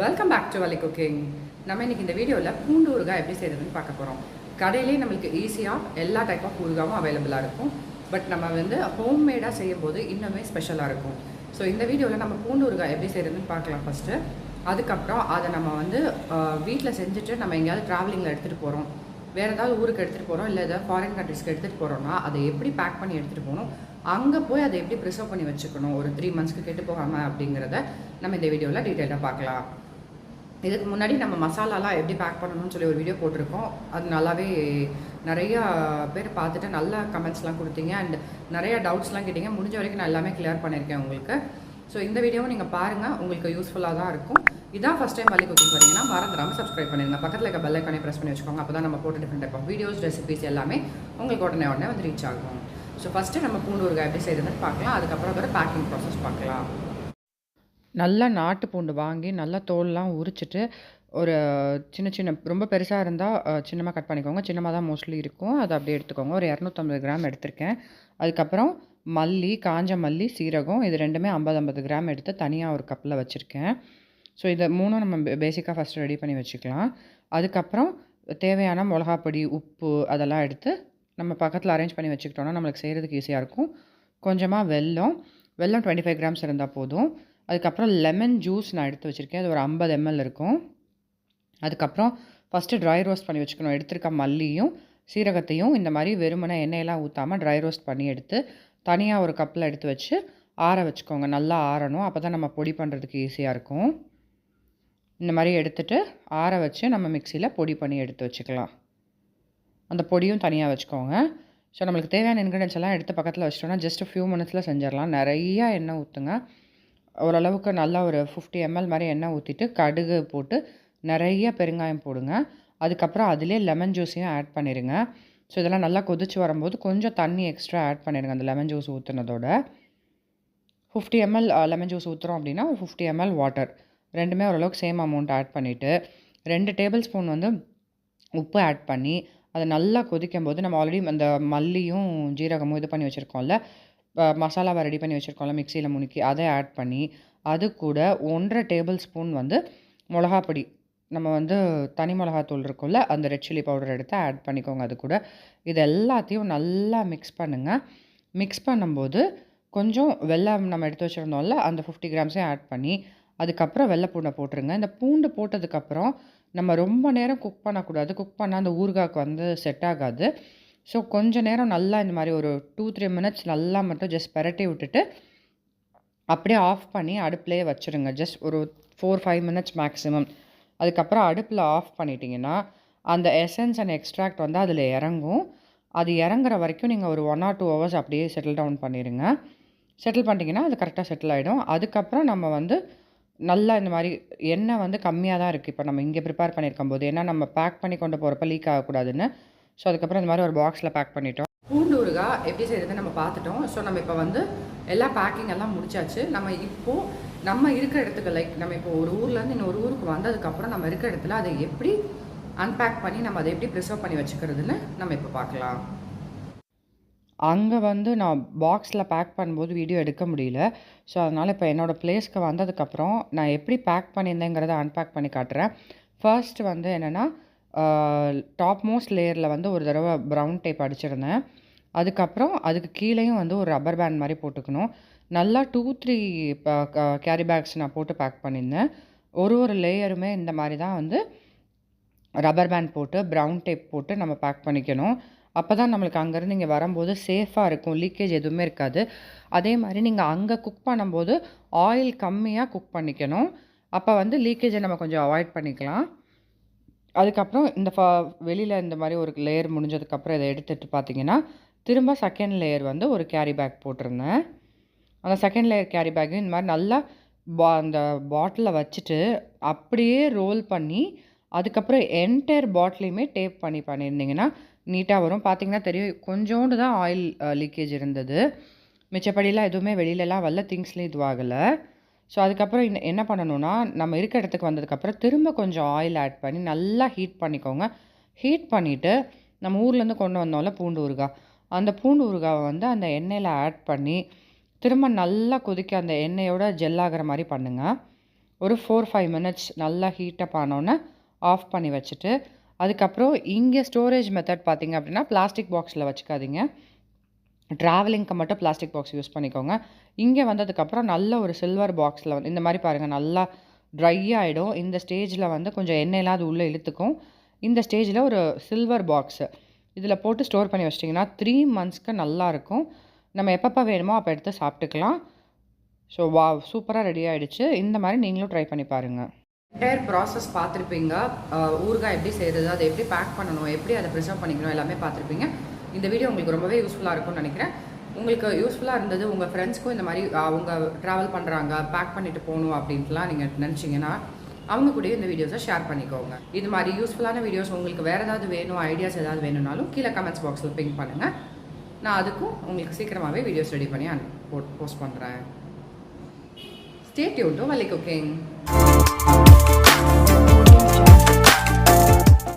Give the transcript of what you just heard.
Welcome back to Vali cooking நம்ம இன்னைக்கு இந்த வீடியோவில் பூண்டு ஊறுகாய் எப்படி செய்கிறதுன்னு பார்க்க போகிறோம் கடையிலேயே நம்மளுக்கு ஈஸியாக எல்லா டைப் ஆஃப் ஊறுகாவும் அவைலபிளாக இருக்கும். பட் நம்ம வந்து ஹோம்மேடாக செய்யும் போது இன்னுமே ஸ்பெஷலாக இருக்கும். ஸோ இந்த வீடியோவில் நம்ம பூண்டு ஊறுகாய் எப்படி செய்கிறதுன்னு பார்க்கலாம் ஃபஸ்ட்டு அதுக்கப்புறம் அதை நம்ம வந்து வீட்டில் செஞ்சுட்டு நம்ம எங்கேயாவது ட்ராவலிங்கில் எடுத்துகிட்டு போகிறோம் வேறு ஏதாவது ஊருக்கு எடுத்துகிட்டு போகிறோம் இல்லை ஏதாவது ஃபாரின் கண்ட்ரிஸ்க்கு எடுத்துகிட்டு போகிறோம்னா அதை எப்படி பேக் பண்ணி எடுத்துகிட்டு போகணும் அங்கே போய் அதை எப்படி ப்ரிசர்வ் பண்ணி வச்சுக்கணும் ஒரு த்ரீ மந்த்ஸ்க்கு கெட்டு போகாமல் அப்படிங்கிறத நம்ம இந்த வீடியோவில் டீட்டெயிலாக பார்க்கலாம். இதுக்கு முன்னாடி நம்ம மசாலாலாம் எப்படி பேக் பண்ணணும்னு சொல்லி ஒரு வீடியோ போட்டிருக்கோம். அது நல்லாவே நிறையா பேர் பார்த்துட்டு நல்ல கமெண்ட்ஸ்லாம் கொடுத்தீங்க. அண்ட் நிறைய டவுட்ஸ்லாம் கேட்டீங்க. முடிஞ்ச வரைக்கும் நான் எல்லாமே கிளியர் பண்ணியிருக்கேன் உங்களுக்கு. ஸோ இந்த வீடியோவும் நீங்கள் பாருங்கள் உங்களுக்கு யூஸ்ஃபுல்லாக தான் இருக்கும். இதான் ஃபஸ்ட் டைம் வலி குக்கிங் பண்ணீங்கன்னா மறந்துடாமல் சப்ஸ்கிரைப் பண்ணிடுங்க பக்கத்தில் இருக்க பெல் ஐக்கானே ப்ரெஸ் பண்ணி வச்சுக்கோங்க. அப்போ தான் நம்ம போட்டு டிஃப்ரெண்ட் இருக்கும் வீடியோஸ் ரெசிபிஸ் எல்லாமே உங்களுக்கு உடனே உடனே வந்து ரீச் ஆகும். ஸோ ஃபஸ்ட்டு நம்ம பூண்டு ஊறுகாய் எப்படி செய்யறதுன்னு பார்க்கலாம். அதுக்கப்புறம் அதோட பேக்கிங் ப்ராசஸ் பார்க்கலாம். நல்லா நாட்டு பூண்டு வாங்கி நல்லா தோல்லாம் உரிச்சிட்டு ஒரு சின்ன சின்ன ரொம்ப பெருசாக இருந்தால் சின்னமாக கட் பண்ணிக்கோங்க. சின்னமாக தான் மோஸ்ட்லி இருக்கும். அதை அப்படியே எடுத்துக்கோங்க. ஒரு இரநூத்தம்பது கிராம் எடுத்திருக்கேன். அதுக்கப்புறம் மல்லி காஞ்ச மல்லி சீரகம் இது ரெண்டுமே ஐம்பது ஐம்பது கிராம் எடுத்து தனியாக ஒரு கப்பில் வச்சுருக்கேன். ஸோ இதை மூணும் நம்ம பேசிக்காக ஃபஸ்ட்டு ரெடி பண்ணி வச்சுக்கலாம். அதுக்கப்புறம் தேவையான மிளகாப்பொடி உப்பு அதெல்லாம் எடுத்து நம்ம பக்கத்தில் அரேஞ்ச் பண்ணி வச்சுக்கிட்டோன்னா நம்மளுக்கு செய்கிறதுக்கு ஈஸியாக இருக்கும். கொஞ்சமாக வெல்லம். வெல்லம் டுவெண்ட்டி ஃபைவ் கிராம்ஸ் இருந்தால் போதும். அதுக்கப்புறம் லெமன் ஜூஸ் நான் எடுத்து வச்சுருக்கேன். அது ஒரு ஐம்பது எம்எல் இருக்கும். அதுக்கப்புறம் ஃபஸ்ட்டு ட்ரை ரோஸ்ட் பண்ணி வச்சுக்கணும். எடுத்திருக்க மல்லியும் சீரகத்தையும் இந்த மாதிரி வெறுமனை எண்ணெயெல்லாம் ஊற்றாமல் ட்ரை ரோஸ்ட் பண்ணி எடுத்து தனியாக ஒரு கப்பில் எடுத்து வச்சு ஆற வச்சுக்கோங்க. நல்லா ஆறணும். அப்போ தான் நம்ம பொடி பண்ணுறதுக்கு ஈஸியாக இருக்கும். இந்த மாதிரி எடுத்துகிட்டு ஆற வச்சு நம்ம மிக்சியில் பொடி பண்ணி எடுத்து வச்சுக்கலாம். அந்த பொடியும் தனியாக வச்சுக்கோங்க. ஸோ நம்மளுக்கு தேவையான இன்க்ரீடியன்ஸ் எல்லாம் எடுத்து பக்கத்தில் வச்சிட்டோம்னா ஜஸ்ட் ஃபியூ மினிட்ஸில் செஞ்சிடலாம். நிறையா எண்ணெய் ஊற்றுங்க ஓரளவுக்கு நல்லா ஒரு ஃபிஃப்டி எம்எல் மாதிரி எண்ணெய் ஊற்றிட்டு கடுகு போட்டு நிறைய பெருங்காயம் போடுங்க. அதுக்கப்புறம் அதிலே லெமன் ஜூஸையும் ஆட் பண்ணிடுங்க ஸோ இதெல்லாம் நல்லா கொதிச்சு வரும்போது கொஞ்சம் தண்ணி எக்ஸ்ட்ரா ஆட் பண்ணிடுங்க அந்த லெமன் ஜூஸ் ஊற்றுனதோட ஃபிஃப்டி எம்எல் லெமன் ஜூஸ் ஊற்றுறோம் அப்படின்னா ஒரு ஃபிஃப்டி எம்எல் வாட்டர் ரெண்டுமே ஓரளவுக்கு சேம் அமௌண்ட் ஆட் பண்ணிவிட்டு ரெண்டு டேபிள் ஸ்பூன் வந்து உப்பு ஆட் பண்ணி அதை நல்லா கொதிக்கும் போது நம்ம ஆல்ரெடி அந்த மல்லியும் ஜீரகமும் இது பண்ணி வச்சுருக்கோம்ல மசாலாவை ரெடி பண்ணி வச்சுருக்கோம்ல மிக்சியில் முணுக்கி அதை ஆட் பண்ணி அது கூட ஒன்றரை டேபிள் ஸ்பூன் வந்து மிளகாப்பொடி நம்ம வந்து தனி மிளகாத்தூள் இருக்கும்ல அந்த ரெட் சில்லி பவுடர் எடுத்து ஆட் பண்ணிக்கோங்க அது கூட. இது எல்லாத்தையும் நல்லா மிக்ஸ் பண்ணுங்கள் மிக்ஸ் பண்ணும்போது கொஞ்சம் வெள்ளம் நம்ம எடுத்து வச்சுருந்தோம்ல அந்த ஃபிஃப்டி கிராம்ஸையும் ஆட் பண்ணி அதுக்கப்புறம் வெள்ளை பூண்டை போட்டுருங்க. இந்த பூண்டு போட்டதுக்கப்புறம் நம்ம ரொம்ப நேரம் குக் பண்ணக்கூடாது. குக் பண்ணால் அந்த ஊறுகாய்க்கு வந்து செட் ஆகாது. ஸோ கொஞ்ச நேரம் நல்லா இந்த மாதிரி ஒரு டூ த்ரீ மினிட்ஸ் நல்லா மட்டும் ஜஸ்ட் பெரட்டி விட்டுட்டு அப்படியே ஆஃப் பண்ணி அடுப்புலேயே வச்சுருங்க. ஜஸ்ட் ஒரு ஃபோர் ஃபைவ் மினிட்ஸ் மேக்ஸிமம் அதுக்கப்புறம் அடுப்பில் ஆஃப் பண்ணிட்டீங்கன்னா அந்த எசன்ஸ் அண்ட் எக்ஸ்ட்ராக்ட் வந்து அதில் இறங்கும். அது இறங்குற வரைக்கும் நீங்கள் ஒரு ஒன் ஆர் டூ ஹவர்ஸ் அப்படியே செட்டில் டவுன் பண்ணிடுங்க செட்டில் பண்ணிட்டீங்கன்னா அது கரெக்டாக செட்டில் ஆகிடும் அதுக்கப்புறம் நம்ம வந்து நல்லா இந்த மாதிரி எண்ணெய் வந்து கம்மியாக தான் இருக்குது இப்போ நம்ம இங்கே ப்ரிப்பேர் பண்ணியிருக்கும் போது ஏன்னா நம்ம பேக் பண்ணி கொண்டு போகிறப்ப லீக் ஆகக்கூடாதுன்னு. ஸோ அதுக்கப்புறம் இந்த மாதிரி ஒரு பாக்ஸில் பேக் பண்ணிட்டோம். பூண்டு ஊறுகாய் எப்படி செய்யறது நம்ம பார்த்துட்டோம். ஸோ நம்ம இப்போ வந்து எல்லா பேக்கிங் எல்லாம் முடிச்சாச்சு. நம்ம இப்போது நம்ம இருக்கிற இடத்துக்கு லைக் நம்ம இப்போ ஒரு ஊர்லேருந்து இன்னொரு ஊருக்கு வந்ததுக்கப்புறம் நம்ம இருக்கிற இடத்துல அதை எப்படி அன்பேக் பண்ணி நம்ம அதை எப்படி ப்ரிசர்வ் பண்ணி வச்சுக்கிறதுன்னு நம்ம இப்போ பார்க்கலாம். அங்கே வந்து நான் பாக்ஸில் பேக் பண்ணும்போது வீடியோ எடுக்க முடியல. ஸோ அதனால் இப்போ என்னோடய பிளேஸ்க்கு வந்ததுக்கப்புறம் நான் எப்படி பேக் பண்ணியிருந்தேங்கிறத அன்பேக் பண்ணி காட்டுறேன். ஃபர்ஸ்ட் வந்து என்னென்னா டாப் மோஸ்ட் லேயரில் வந்து ஒரு தடவை ப்ரௌன் டேப் அடிச்சிருந்தேன். அதுக்கப்புறம் அதுக்கு கீழேயும் வந்து ஒரு ரப்பர் பேண்ட் மாதிரி போட்டுக்கணும். நல்லா டூ த்ரீ கேரி பேக்ஸ் நான் போட்டு பேக் பண்ணியிருந்தேன். ஒரு ஒரு லேயருமே இந்த மாதிரி தான் வந்து ரப்பர் பேண்ட் போட்டு ப்ரௌன் டேப் போட்டு நம்ம பேக் பண்ணிக்கணும். அப்போ தான் நம்மளுக்கு அங்கேருந்து இங்கே வரும்போது சேஃபாக இருக்கும். லீக்கேஜ் எதுவுமே இருக்காது. அதே மாதிரி நீங்கள் அங்கே குக் பண்ணும்போது ஆயில் கம்மியாக குக் பண்ணிக்கணும். அப்போ வந்து லீக்கேஜை நம்ம கொஞ்சம் அவாய்ட் பண்ணிக்கலாம். அதுக்கப்புறம் இந்த ஃப வெளியில் இந்த மாதிரி ஒரு லேயர் முடிஞ்சதுக்கப்புறம் இதை எடுத்துகிட்டு பார்த்தீங்கன்னா திரும்ப செகண்ட் லேயர் வந்து ஒரு கேரி பேக் போட்டிருந்தேன். அந்த செகண்ட் லேயர் கேரி பேக்கு இந்த மாதிரி நல்லா பா அந்த பாட்டிலில் வச்சுட்டு அப்படியே ரோல் பண்ணி அதுக்கப்புறம் என்டையர் பாட்டிலையுமே டேப் பண்ணி பண்ணியிருந்தீங்கன்னா நீட்டாக வரும். பார்த்தீங்கன்னா தெரியும் கொஞ்சோண்டு தான் ஆயில் லீக்கேஜ் இருந்தது. மிச்சப்படியெலாம் எதுவுமே வெளியிலலாம் வரல திங்ஸ்லேயும் இதுவாகலை ஸோ அதுக்கப்புறம் என்ன என்ன பண்ணணும்னா நம்ம இருக்க இடத்துக்கு வந்ததுக்கப்புறம் திரும்ப கொஞ்சம் ஆயில் ஆட் பண்ணி நல்லா ஹீட் பண்ணிக்கோங்க. ஹீட் பண்ணிவிட்டு நம்ம ஊர்லேருந்து கொண்டு வந்தோம்ல பூண்டு ஊறுகாய் அந்த பூண்டு ஊறுகாவை வந்து அந்த எண்ணெயில் ஆட் பண்ணி திரும்ப நல்லா கொதிக்க அந்த எண்ணெயோட ஜெல் ஆகிற மாதிரி பண்ணுங்கள் ஒரு ஃபோர் ஃபைவ் மினிட்ஸ் நல்லா ஹீட்டப் ஆனோன்னே ஆஃப் பண்ணி வச்சுட்டு அதுக்கப்புறம் இங்கே ஸ்டோரேஜ் மெத்தட் பார்த்தீங்க அப்படின்னா பிளாஸ்டிக் பாக்ஸில் வச்சுக்காதீங்க. ட்ராவலிங்க்கு மட்டும் பிளாஸ்டிக் பாக்ஸ் யூஸ் பண்ணிக்கோங்க. இங்கே வந்ததுக்கப்புறம் நல்ல ஒரு சில்வர் பாக்ஸில் வந்து இந்த மாதிரி பாருங்கள் நல்லா ட்ரை ஆகிடும் இந்த ஸ்டேஜில் வந்து கொஞ்சம் எண்ணெயெல்லாம் அது உள்ளே இழுத்துக்கும். இந்த ஸ்டேஜில் ஒரு சில்வர் பாக்ஸு இதில் போட்டு ஸ்டோர் பண்ணி வச்சிட்டிங்கன்னா த்ரீ மந்த்ஸ்க்கு நல்லாயிருக்கும் நம்ம எப்பப்போ வேணுமோ அப்போ எடுத்து சாப்பிட்டுக்கலாம். ஸோ வா சூப்பராக ரெடி ஆகிடுச்சு இந்த மாதிரி நீங்களும் ட்ரை பண்ணி பாருங்கள் என்டையர் ப்ராசஸ் பார்த்துருப்பீங்க. ஊறுகாய் எப்படி செய்கிறது அதை எப்படி பேக் பண்ணணும் எப்படி அதை ப்ரிசர்வ் பண்ணிக்கணும் எல்லாமே பார்த்துருப்பீங்க. இந்த வீடியோ உங்களுக்கு ரொம்பவே யூஸ்ஃபுல்லாக இருக்கும்னு நினைக்கிறேன். உங்களுக்கு யூஸ்ஃபுல்லாக இருந்தது உங்கள் ஃப்ரெண்ட்ஸ்க்கும் இந்த மாதிரி அவங்க ட்ராவல் பண்ணுறாங்க பேக் பண்ணிட்டு போகணும் அப்படின்ட்டுலாம் நீங்கள் நினச்சிங்கன்னா அவங்க கூட இந்த வீடியோஸை ஷேர் பண்ணிக்கோங்க. இது மாதிரி யூஸ்ஃபுல்லான வீடியோஸ் உங்களுக்கு வேறு ஏதாவது வேணும் ஐடியாஸ் ஏதாவது வேணும்னாலும் கீழே கமெண்ட்ஸ் பாக்ஸில் பிங்க் பண்ணுங்கள் நான் அதுக்கும் உங்களுக்கு சீக்கிரமாகவே வீடியோஸ் ரெடி பண்ணி போஸ்ட் பண்ணுறேன் stay tuned to Vali cooking